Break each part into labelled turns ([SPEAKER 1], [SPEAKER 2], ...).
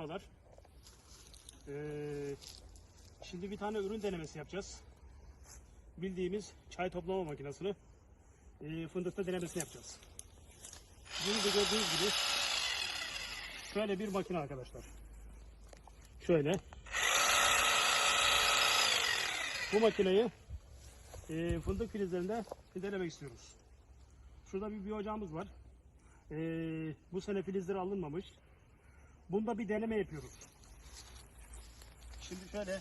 [SPEAKER 1] Merhabalar. Ee, şimdi bir tane ürün denemesi yapacağız. Bildiğimiz çay toplama makinesini e, fındıkta denemesini yapacağız. Bunu da gördüğünüz gibi şöyle bir makine arkadaşlar. Şöyle. Bu makineyi e, fındık filizlerinde denemek istiyoruz. Şurada bir, bir ocağımız var. E, bu sene filizleri alınmamış. Bunda bir deneme yapıyoruz. Şimdi şöyle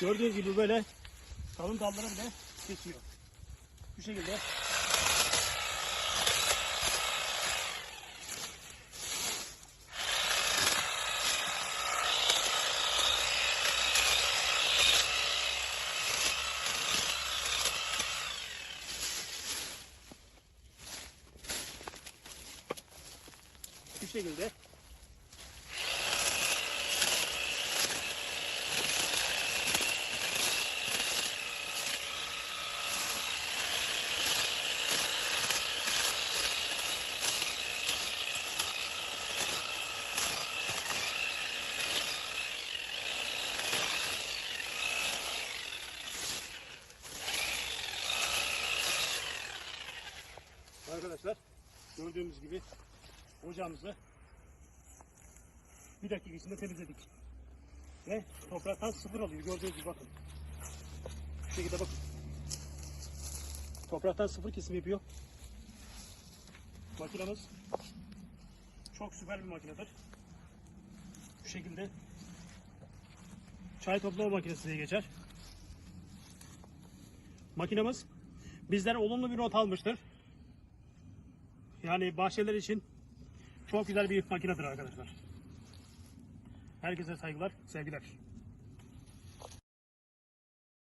[SPEAKER 1] Gördüğünüz gibi böyle kalın dalları bile kesiyor. Bu şekilde şekilde. Arkadaşlar gördüğümüz gibi ocağımızı bir dakika içinde temizledik. Ve topraktan sıfır alıyor gördüğünüz gibi bakın. Bu şekilde bakın. Topraktan sıfır kesim yapıyor. Makinamız çok süper bir makinedir. Bu şekilde çay toplama makinesi diye geçer. Makinamız bizden olumlu bir not almıştır. Yani bahçeler için çok güzel bir makinedir arkadaşlar. Herkese saygılar, sevgiler.